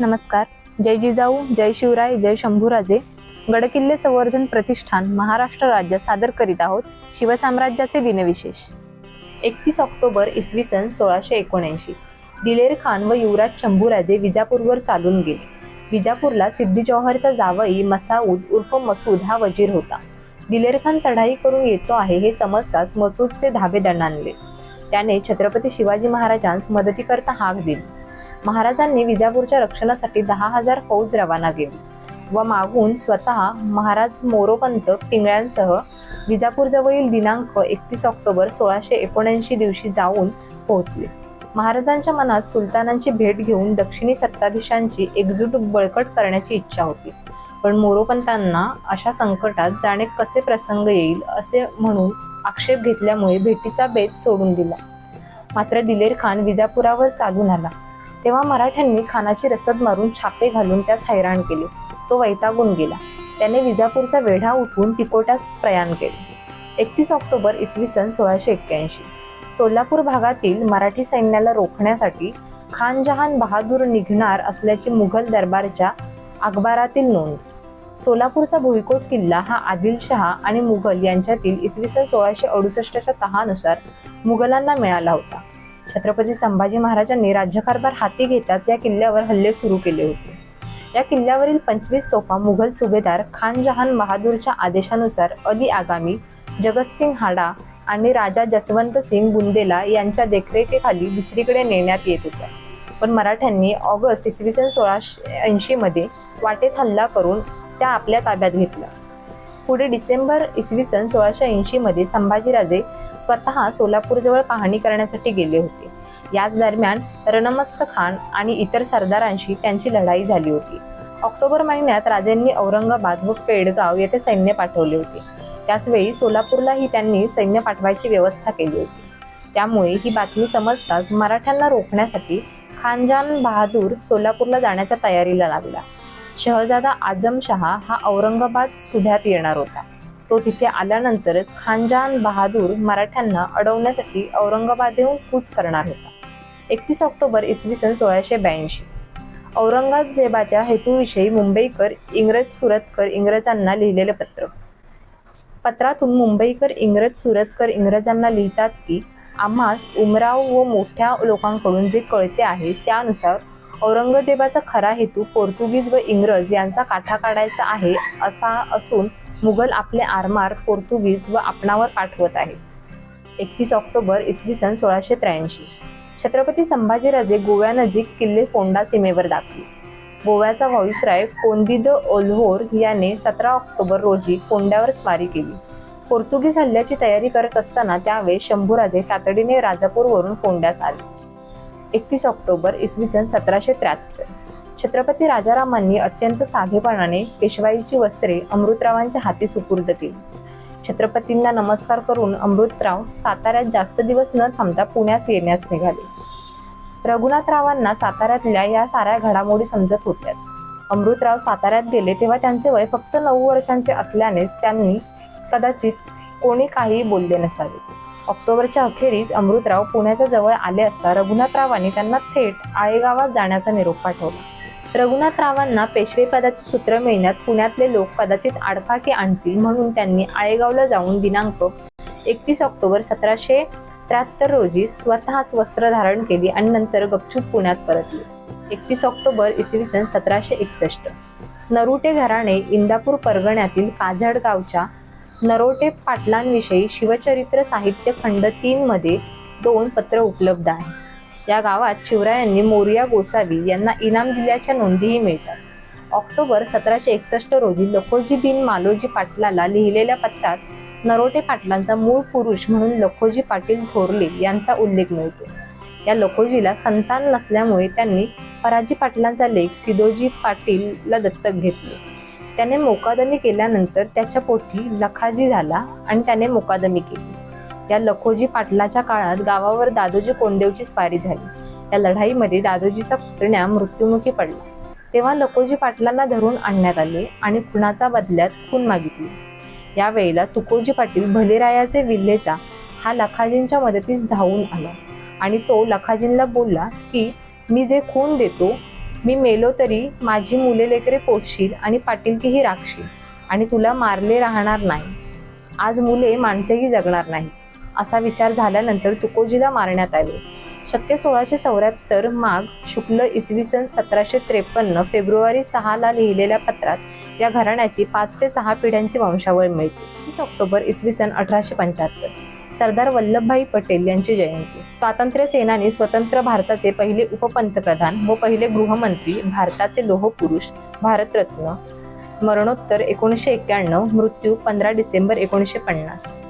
नमस्कार. जय जिजाऊ जय शिवराय जय शंभूराजे. गडकिल्ले संवर्धन प्रतिष्ठान महाराष्ट्र राज्य सादर करीत आहोत शिवसाम्राज्याचे दिनविशेष. एकतीस ऑक्टोबर इसवी सन सोळाशे एकोणऐंशी. दिलेर खान व युवराज शंभूराजे विजापूरवर चालून गेले. विजापूरला सिद्धी जौहरचा जावई मसाऊद उर्फ मसूद हा वजीर होता. दिलेर खान चढाई करून येतो आहे हे समजताच मसूदचे धाबे दणाणले. त्याने छत्रपती शिवाजी महाराजांस मदतीकरता हाक दिली. महाराजांनी विजापूरच्या रक्षणासाठी दहा हजार फौज रवाना केली व मागून स्वतः महाराज मोरोपंत पिंगळ्यांसह विजापूरजवळील दिनांक एकतीस ऑक्टोबर सोळाशे एकोणऐंशी दिवशी जाऊन पोहोचले. महाराजांच्या मनात सुलतानांची भेट घेऊन दक्षिणी सत्ताधीशांची एकजूट बळकट करण्याची इच्छा होती. पण मोरोपंतांना अशा संकटात जाणे कसे प्रसंग येईल असे म्हणून आक्षेप घेतल्यामुळे भेटीचा बेत सोडून दिला. मात्र दिलेर खान विजापुरावर चालून आला. तेव्हा मराठ्यांनी खानाची रसद मारून छापे घालून त्यास हैराण केले. तो वैतागून गेला. त्याने विजापूरचा वेढा उठवून तिकोटास प्रयाण केले. एकतीस ऑक्टोबर इसवी सन सोळाशे एक्क्याऐंशी. सोलापूर भागातील मराठी सैन्याला रोखण्यासाठी खानजहान बहादूर निघणार असल्याची मुघल दरबारच्या अखबारातील नोंद. सोलापूरचा भुईकोट किल्ला हा आदिलशहा आणि मुघल यांच्यातील इसवी सन सोळाशे अडुसष्टच्या तहानुसार मुघलांना मिळाला होता. छत्रपती संभाजी महाराजांनी राज्यकारभार हाती घेताच या किल्ल्यावर हल्ले सुरू केले होते. या किल्ल्यावरील पंचवीस तोफा मुघल सुभेदार खान जहान बहादूरच्या आदेशानुसार अली आगामी जगतसिंग हाडा आणि राजा जसवंत सिंग बुंदेला यांच्या देखरेखीखाली दुसरीकडे नेण्यात येत होत्या. पण मराठ्यांनी ऑगस्ट इसवी सन सोळाशे ऐंशीमध्ये वाटेत हल्ला करून त्या आपल्या ताब्यात घेतल्या. पुढे डिसेंबर इसवी सन सोळाशे ऐंशी मध्ये संभाजीराजे स्वतः सोलापूरजवळ पाहणी करण्यासाठी गेले होते. याच दरम्यान रणमस्त खान आणि इतर सरदारांशी त्यांची लढाई झाली होती. ऑक्टोबर महिन्यात राजेंनी औरंगाबाद व पेडगाव येथे सैन्य पाठवले होते. त्याचवेळी सोलापूरलाही त्यांनी सैन्य पाठवायची व्यवस्था केली होती. त्यामुळे ही बातमी समजताच मराठ्यांना रोखण्यासाठी खानजान बहादूर सोलापूरला जाण्याच्या तयारीला लागला. शहजादा आजम शहा हा औरंगाबाद सुभ्यात येणार होता. तो तिथे आल्यानंतरच खानजान बहादूर मराठ्यांना अडवण्यासाठी औरंगाबादेहून कूच करणार होता. एकतीस ऑक्टोबर इसवी सन सोळाशे ब्याऐंशी. औरंगजेबाच्या हेतूविषयी मुंबईकर इंग्रज सुरतकर इंग्रजांना लिहिलेले पत्र. पत्रातून मुंबईकर इंग्रज सुरतकर इंग्रजांना लिहितात की आम्हास उमराव व मोठ्या लोकांकडून जे कळते आहे त्यानुसार औरंगजेबाचा खरा हेतू पोर्तुगीज व इंग्रज यांचा काठा काढायचा आहे असा असून मुघल आपले आरमार पोर्तुगीज व आपणावर पाठवत आहे एकतीस ऑक्टोबर इसवी सन सोळाशे त्र्याऐंशी. छत्रपती संभाजीराजे गोव्यानजीक किल्ले फोंडा सीमेवर दाखले. गोव्याचा व्हॉइसराय कोंदिद ओल्होर याने सतरा ऑक्टोबर रोजी फोंड्यावर स्वारी केली. पोर्तुगीज हल्ल्याची तयारी करत असताना त्यावेळी शंभूराजे तातडीने राजापूरवरून फोंड्यास आले. एकतीस ऑक्टोबर इसवी सन सतराशे त्र्याहत्तर. छत्रपती राजारामांनी अत्यंत साधेपणाने पेशवाईची वस्त्रे अमृतरावांच्या हाती सुपूर्द केली. छत्रपतींना नमस्कार करून अमृतराव साताऱ्यात जास्त दिवस न थांबता पुण्यास येण्यास निघाले. रघुनाथरावांना साताऱ्यातल्या या साऱ्या घडामोडी समजत होत्याच. अमृतराव साताऱ्यात गेले तेव्हा त्यांचे वय फक्त नऊ वर्षांचे असल्यानेच त्यांनी कदाचित कोणी काही बोलले नसावे. ऑक्टोबरच्या अखेरीस अमृतराव पुण्याच्या जवळ आले असता रघुनाथरावांनी त्यांना थेट आळेगावात जाण्याचा निरोप पाठवला. रघुनाथरावांना पेशवेपदाचे सूत्र मिळण्यात पुण्यातले लोक कदाचित आडफाके आणतील म्हणून त्यांनी आळेगावला जाऊन दिनांक एकतीस ऑक्टोबर सतराशे त्र्याहत्तर रोजी स्वतःच वस्त्र धारण केली आणि नंतर गपचूप पुण्यात परतली. एकतीस ऑक्टोबर इसवी सन सतराशे एकसष्ट. नरुटे घराणे इंदापूर परगण्यातील काझड गावच्या नरोटे पाटलांविषयी शिवचरित्र साहित्य खंड तीनमध्ये दोन पत्र उपलब्ध आहे. या गावात शिवरायांनी मोरिया गोसावी यांना इनाम दिल्याच्या नोंदीही मिळतात. ऑक्टोबर सतराशे एकसष्ट रोजी लखोजी बिन मालोजी पाटलाला लिहिलेल्या पत्रात नरोटे पाटलांचा मूळ पुरुष म्हणून लखोजी पाटील थोरले यांचा उल्लेख मिळतो. या लखोजीला संतान नसल्यामुळे त्यांनी पराजी पाटलांचा लेख सिदोजी पाटीलला दत्तक घेतले. त्याने मोकादमी केल्यानंतर त्याच्या पोटी लखाजी झाला आणि त्याने मोकादमी केली. या लखोजी पाटलाच्या काळात गावावर दादोजी कोंडेवची स्वारी झाली. या लढाईमध्ये दादोजीचा पुतण्या मृत्युमुखी पडला. तेव्हा लखोजी पाटलांना धरून आणण्यात आले आणि खुनाचा बदल्यात खून मागितली. यावेळेला तुकोजी पाटील भलेरायाचे विल्हेचा हा लखाजींच्या मदतीस धावून आला आणि तो लखाजींना बोलला की मी जे खून देतो मी मेलो तरी माझी मुले लेकरे पोसशील आणि पाटीलकीही राखशील आणि तुला मारले राहणार नाही. आज मुले माणसेही जगणार नाही. असा विचार झाल्यानंतर तुकोजीला मारण्यात आले. शक्य सोळाशे चौऱ्याहत्तर माग शुक्ल इसवी सन सतराशे त्रेपन्न फेब्रुवारी सहाला लिहिलेल्या पत्रात या घराण्याची पाच ते सहा पिढ्यांची वंशावळ मिळते. तीस ऑक्टोबर इसवी सन अठराशे पंच्याहत्तर. सरदार वल्लभभाई पटेल यांची जयंती. स्वातंत्र्य सेनानी स्वतंत्र भारताचे पहिले उपपंतप्रधान व पहिले गृहमंत्री भारताचे लोहपुरुष भारतरत्न. मरणोत्तर एकोणीसशे एक्क्याण्णव मृत्यू पंधरा डिसेंबर एकोणीसशे पन्नास.